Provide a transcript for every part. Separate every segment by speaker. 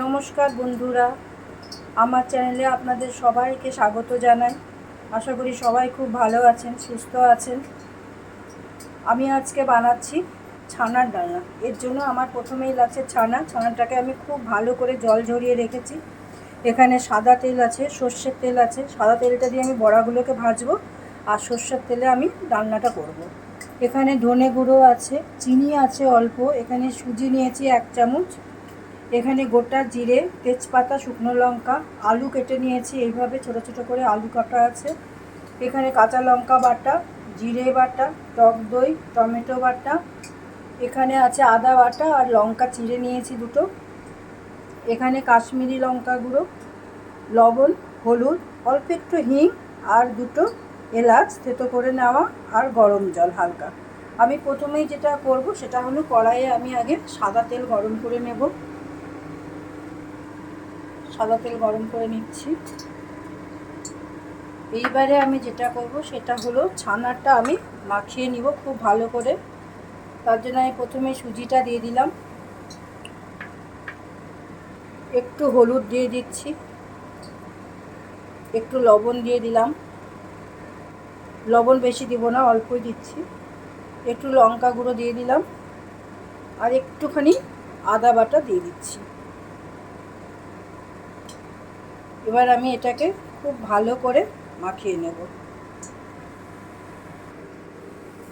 Speaker 1: নমস্কার বন্ধুরা। আমার চ্যানেলে আপনাদের সবাইকে স্বাগত জানাই। আশা করি সবাই খুব ভালো আছেন, সুস্থ আছেন। আমি আজকে বানাচ্ছি ছানার ডালনা এর জন্য আমার প্রথমেই লাগছে ছানা। ছানাটাকে আমি খুব ভালো করে জল ঝরিয়ে রেখেছি। এখানে সাদা তেল আছে, সর্ষের তেল আছে। সাদা তেলটা দিয়ে আমি বড়াগুলোকে ভাজবো আর সর্ষের তেলে আমি রান্নাটা করব। এখানে ধনে গুঁড়ো আছে, চিনি আছে অল্প। এখানে সুজি নিয়েছি এক চামচ। এখানে গোটা জিরে, তেজপাতা, শুকনো লঙ্কা, আলু কেটে নিয়েছি এইভাবে ছোট ছোট করে আলু কাটা আছে। এখানে কাঁচা লঙ্কা বাটা, জিরে বাটা, টক দই, টমেটো বাটা, এখানে আছে আদা বাটা আর লঙ্কা চিড়ে নিয়েছি দুটো। এখানে কাশ্মীরি লঙ্কা গুঁড়ো, লবণ, হলুদ, অল্প একটু হিং আর দুটো এলাচ থেতো করে নেওয়া আর গরম জল হালকা। আমি প্রথমেই যেটা করব সেটা হলো কড়াইয়ে আমি আগে সাদা তেল গরম করে নেব। সাদা তেল গরম করে নিচ্ছি। এইবারে আমি যেটা করব সেটা হলো ছানাটা আমি মাখিয়ে নিব খুব ভালো করে। তার জন্য আমি প্রথমে সুজিটা দিয়ে দিলাম। একটু হলুদ দিয়ে দিচ্ছি। একটু লবণ দিয়ে দিলাম। লবণ বেশি দিব না, অল্পই দিচ্ছি। একটু লঙ্কা গুঁড়ো দিয়ে দিলাম। আর একটুখানি আদা বাটা দিয়ে দিচ্ছি। এবার আমি এটাকে খুব ভালো করে মাখিয়ে নেব।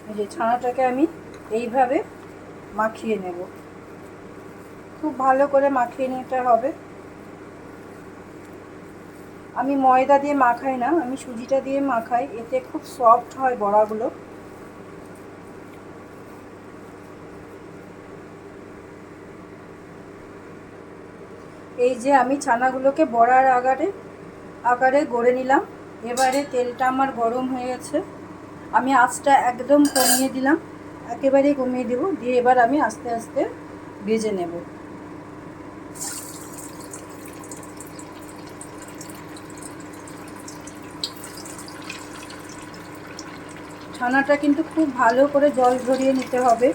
Speaker 1: এই যে ছানাটাকে আমি এইভাবে মাখিয়ে নেব। খুব ভালো করে মাখিয়ে নিতে হবে। আমি ময়দা দিয়ে মাখাই না, আমি সুজিটা দিয়ে মাখাই, এতে খুব সফট হয় বড়াগুলো। এই যে আমি ছানাগুলোকে বড়ার আকারে আকারে গড়ে নিলাম। এবারে তেলটা আমার গরম হয়ে গেছে। আমি আঁচটা একদম কমিয়ে দিলাম। একেবারেই কমিয়ে দেবো। দিয়ে এবার আমি আস্তে আস্তে ভেজে নেব। ছানাটা কিন্তু খুব ভালো করে জল ঝরিয়ে নিতে হবে।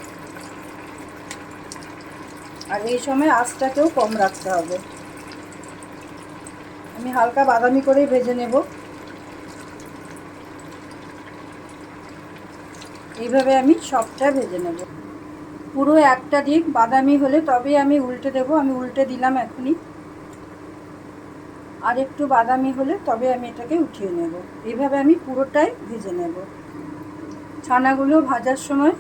Speaker 1: আর এই সময় আঁচটাকেও কম রাখতে হবে। আমি হালকা বাদামি করেই ভেজে নেব। এইভাবে আমি সবটা ভেজে নেব। পুরো একটা দিক বাদামি হলে তবে আমি উল্টে দেব, আমি উল্টে দিলাম এখনই। আর একটু বাদামি হলে তবে আমি এটাকে উঠিয়ে নেব। এইভাবে আমি পুরোটাই ভেজে নেব। ছানাগুলো ভাজার সময়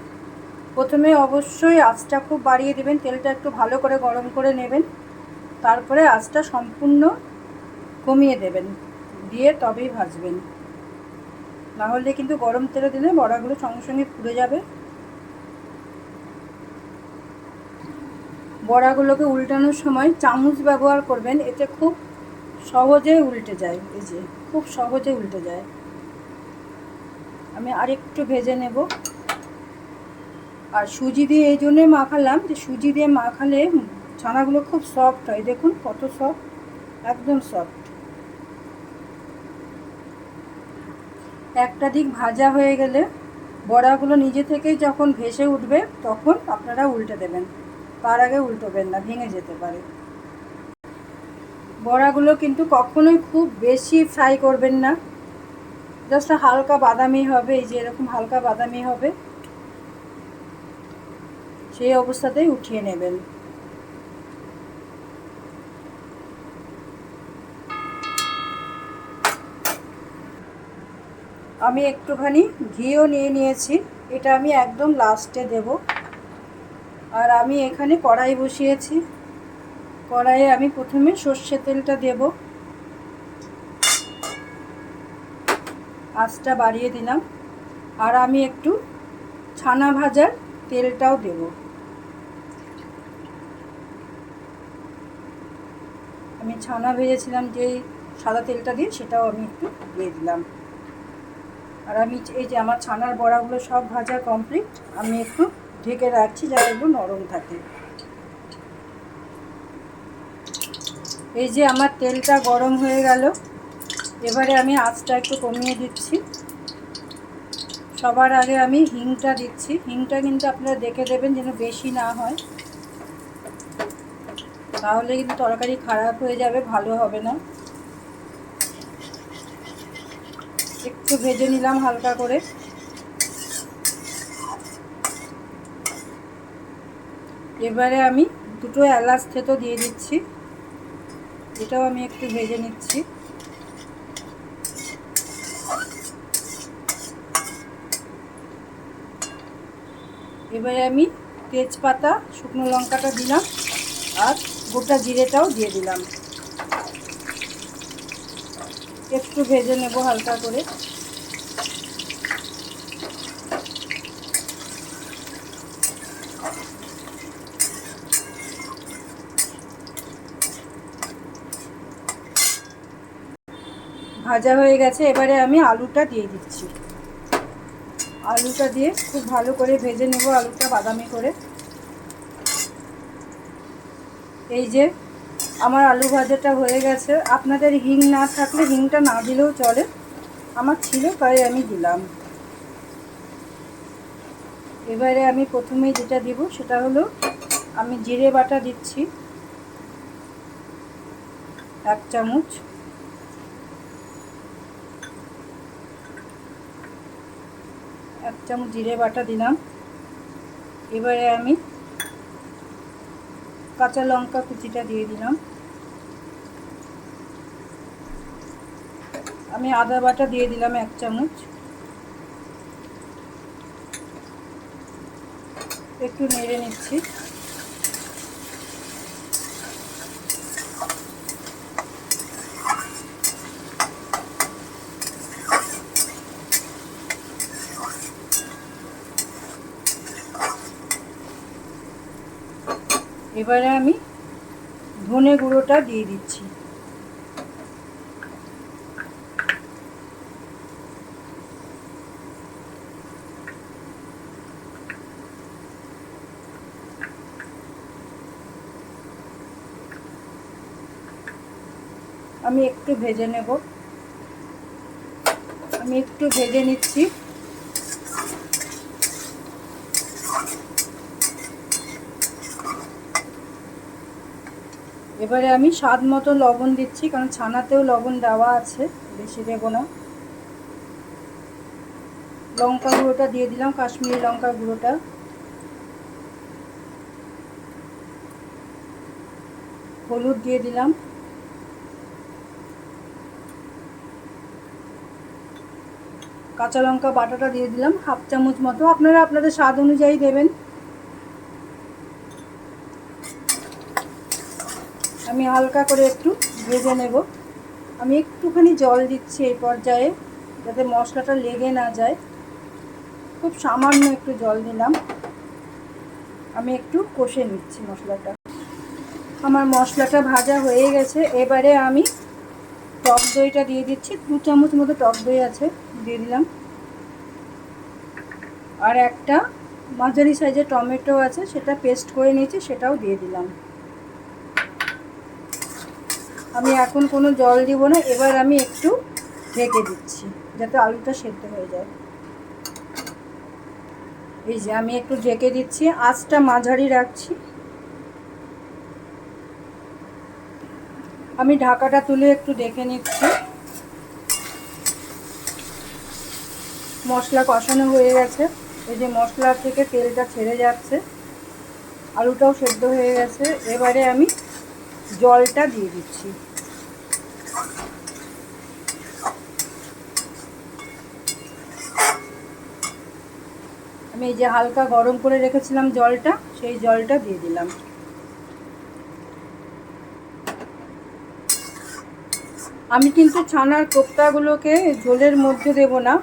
Speaker 1: প্রথমে অবশ্যই আঁচটা খুব বাড়িয়ে দেবেন, তেলটা একটু ভালো করে গরম করে নেবেন। তারপরে আঁচটা সম্পূর্ণ কমিয়ে দেবেন। দিয়ে তবেই ভাজবেন। নাহলে কিন্তু গরম তেলে দিলে বড়াগুলো সঙ্গে সঙ্গে পুড়ে যাবে। বড়াগুলোকে উল্টানোর সময় চামচ ব্যবহার করবেন, এতে খুব সহজে উল্টে যায়। এই যে, খুব সহজে উল্টে যায়। আমি আরেকটু ভেজে নেব। আর সুজি দিয়ে এই জন্যে মাখালাম যে, সুজি দিয়ে মাখালে ছানাগুলো খুব সফট হয়। দেখুন কত সফট একদম সফট একটা দিক ভাজা হয়ে গেলে বড়াগুলো নিজে থেকেই যখন ভেসে উঠবে, তখন আপনারা উল্টে দেবেন। তার আগে উল্টোবেন না, ভেঙে যেতে পারে। বড়াগুলো কিন্তু কখনোই খুব বেশি ফ্রাই করবেন না। জাস্ট হালকা বাদামি হবে, এই যে এরকম হালকা বাদামি হবে। সেই অবস্থাতেই উঠিয়ে নেবেন। আমি একটুখানি ঘিও নিয়ে নিয়েছি। এটা আমি একদম লাস্টে দেব। আর আমি এখানে কড়াই বসিয়েছি। কড়াইয়ে আমি প্রথমে সর্ষে তেলটা দেব। আঁচটা বাড়িয়ে দিলাম। আর আমি একটু ছানা ভাজার তেলটাও দেব। আমি ছানা ভেজেছিলাম যে সাদা তেলটা দিয়ে সেটাও আমি একটু দিয়ে দিলাম। আর আমি এই যে আমার ছানার বড়াগুলো সব ভাজা কমপ্লিট আমি একটু ঢেকে রাখছি যাতে একটু নরম থাকে। এই যে আমার তেলটা গরম হয়ে গেল, এবারে আমি আঁচটা একটু কমিয়ে দিচ্ছি। সবার আগে আমি হিংটা দিচ্ছি। হিংটা কিন্তু আপনারা দেখে দেবেন যেন বেশি না হয়। তাহলে কিন্তু তরকারি খারাপ হয়ে যাবে, ভালো হবে না। একটু ভেজে নিলাম হালকা করে। এবারে আমি দুটো এলাচ থেতো দিয়ে দিচ্ছি। এটাও আমি একটু ভেজে নিচ্ছি। এবারে আমি তেজপাতা, শুকনো লঙ্কাটা দিলাম আর গোটা জিরেটাও দিয়ে দিলাম। একটু ভেজে নেব হালকা করে। ভাজা হয়ে গেছে, এবারে আমি আলুটা দিয়ে দিচ্ছি। আলুটা দিয়ে খুব ভালো করে ভেজে নেব আলুটা বাদামি করে। এই যে আমার আলু ভাজাটা হয়ে গেছে। আপনাদের হিং না থাকলে হিংটা না দিলেও চলে। আমার ছিল তাই আমি দিলাম। এবারে আমি প্রথমেই যেটা দিব সেটা হলো, আমি জিরে বাটা দিচ্ছি। এক চামচ। চামচ জিরে বাটা দিলাম। এবারে আমি কাঁচা লঙ্কা কুচিটা দিয়ে দিলাম। আমি আদা বাটা দিয়ে দিলাম এক চামচ। একটু নেড়ে নিচ্ছি। এবারে আমি ধনে গুঁড়োটা দিয়ে দিচ্ছি। আমি একটু ভেজে নেব। আমি একটু ভেজে নিচ্ছি। এবারে আমি স্বাদ মতো লবণ দিচ্ছি, কারণ ছানাতেও লবণ দেওয়া আছে, বেশি দেব না। লঙ্কা গুঁড়োটা দিয়ে দিলাম, কাশ্মীরি লঙ্কা গুঁড়োটা। হলুদ দিয়ে দিলাম। কাঁচা লঙ্কা বাটাটা দিয়ে দিলাম, হাফ চামচ মতো। আপনারা আপনাদের স্বাদ অনুযায়ী দেবেন। আমি হালকা করে একটু ভেজে নেব। আমি একটুখানি জল দিচ্ছি এই পর্যায়ে, যাতে মশলাটা লেগে না যায়। খুব সামান্য একটু জল দিলাম। আমি একটু কষে নিচ্ছি মশলাটা। আমার মশলাটা ভাজা হয়ে গেছে। এবারে আমি টক দইটা দিয়ে দিচ্ছি। দু চামচ মতো টক দই আছে, দিয়ে দিলাম। আর একটা মাঝারি সাইজের টমেটো আছে, সেটা পেস্ট করে নিয়েছি, সেটাও দিয়ে দিলাম। আমি এখন কোনো জল দিব না, এবার আমি একটু ঢেকে দিচ্ছি, যাতে আলুটা সেদ্ধ হয়ে যায়। এই যে আমি একটু ঢেকে দিচ্ছি, আঁচটা মাঝারি রাখছি। আমি ঢাকাটা তুলে একটু দেখে নিচ্ছি। মশলা কষানো হয়ে গেছে। এই যে মশলা থেকে তেলটা ছেড়ে যাচ্ছে। আলুটাও সেদ্ধ হয়ে গেছে। এবারে আমি জলটা দিয়ে দিচ্ছি। আমি এই যে হালকা গরম করে রেখেছিলাম জলটা, সেই জলটা দিয়ে দিলাম। আমি কিন্তু ছানার কোপ্তাগুলোকে ঝোলের মধ্যে দেব না,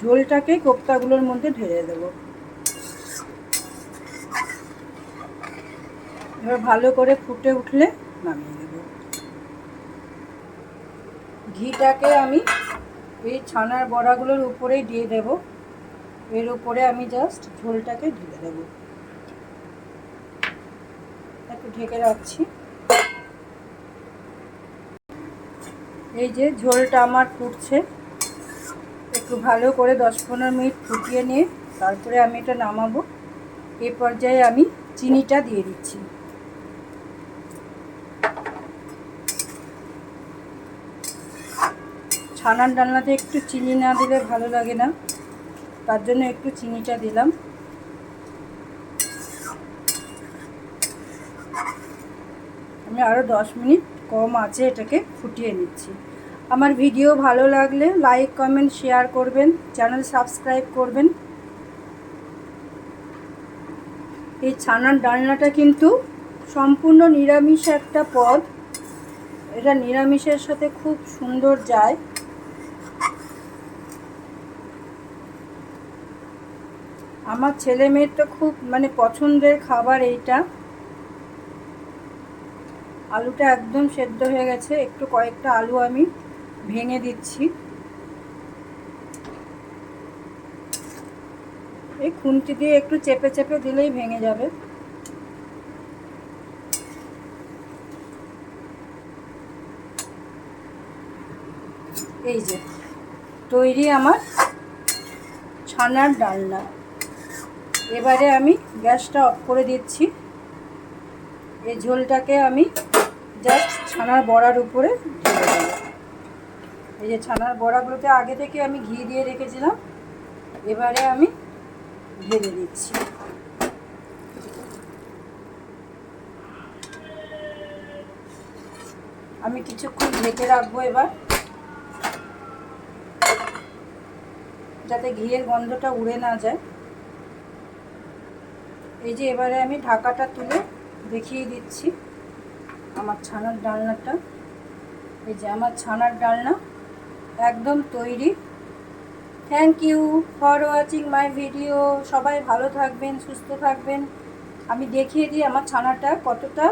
Speaker 1: ঝোলটাকে কোপ্তাগুলোর মধ্যে ঢেলে দেব। এবার ভালো করে ফুটে উঠলে নামিয়ে দেব ঘিটাকে আমি এই ছানার বড়াগুলোর উপরেই দিয়ে দেব। এর উপরে আমি জাস্ট ঝোলটাকে ঢেলে দেব। একটু ঢেকে রাখছি। এই যে ঝোলটা আমার ফুটছে। একটু ভালো করে দশ পনেরো মিনিট ফুটিয়ে নিয়ে তারপরে আমি এটা নামাবো। এ পর্যায়ে আমি চিনিটা দিয়ে দিচ্ছি। ছানার ডালনাতে একটু চিনি না দিলে ভালো লাগে না। তার জন্য একটু চিনিটা দিলাম। আমি আরও দশ মিনিট কম আছে এটাকে ফুটিয়ে নিচ্ছি। আমার ভিডিও ভালো লাগলে লাইক, কমেন্ট, শেয়ার করবেন, চ্যানেল সাবস্ক্রাইব করবেন। এই ছানার ডালনাটা কিন্তু সম্পূর্ণ নিরামিষ একটা পদ। এটা নিরামিষের সাথে খুব সুন্দর যায়। আমার ছেলে মেয়ের তো খুব মানে পছন্দের খাবার এইটা। আলুটা একদম সেদ্ধ হয়ে গেছে, একটু কয়েকটা আলু আমি ভেঙে দিচ্ছি। এই খুন্তি দিয়ে একটু চেপে চেপে দিলেই ভেঙে যাবে। এই যে, তৈরি আমার ছানার ডালনা। এবারে আমি গ্যাসটা অফ করে দিচ্ছি। এই ঝোলটাকে আমি জাস্ট ছানার বড়ার উপরে এই যে ছানার বড়াগুলোতে আগে থেকে আমি ঘি দিয়ে রেখেছিলাম, এবারে আমি ঢেলে দিচ্ছি। আমি কিছুক্ষণ ঢেকে রাখব এবার, যাতে ঘিয়ের গন্ধটা উড়ে না যায়। এই যে এবারে আমি ঢাকাটা তুলে দেখিয়ে দিচ্ছি আমার ছানার ডালনাটা। এই যে আমার ছানার ডালনা একদম তৈরি। Thank you for watching my video সবাই ভালো থাকবেন, সুস্থ থাকবেন। আমি দেখিয়ে দিই আমার ছানাটা কতটা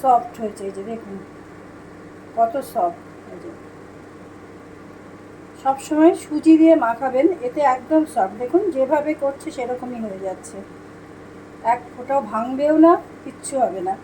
Speaker 1: সফট হয়েছে। এই যে দেখুন, কত সফট এই যে সবসময় সুজি দিয়ে মাখাবেন, এতে একদম সফট দেখুন, যেভাবে করছে সেরকমই হয়ে যাচ্ছে। এক ফোঁটাও ভাঙবেও না কিচ্ছু হবে না।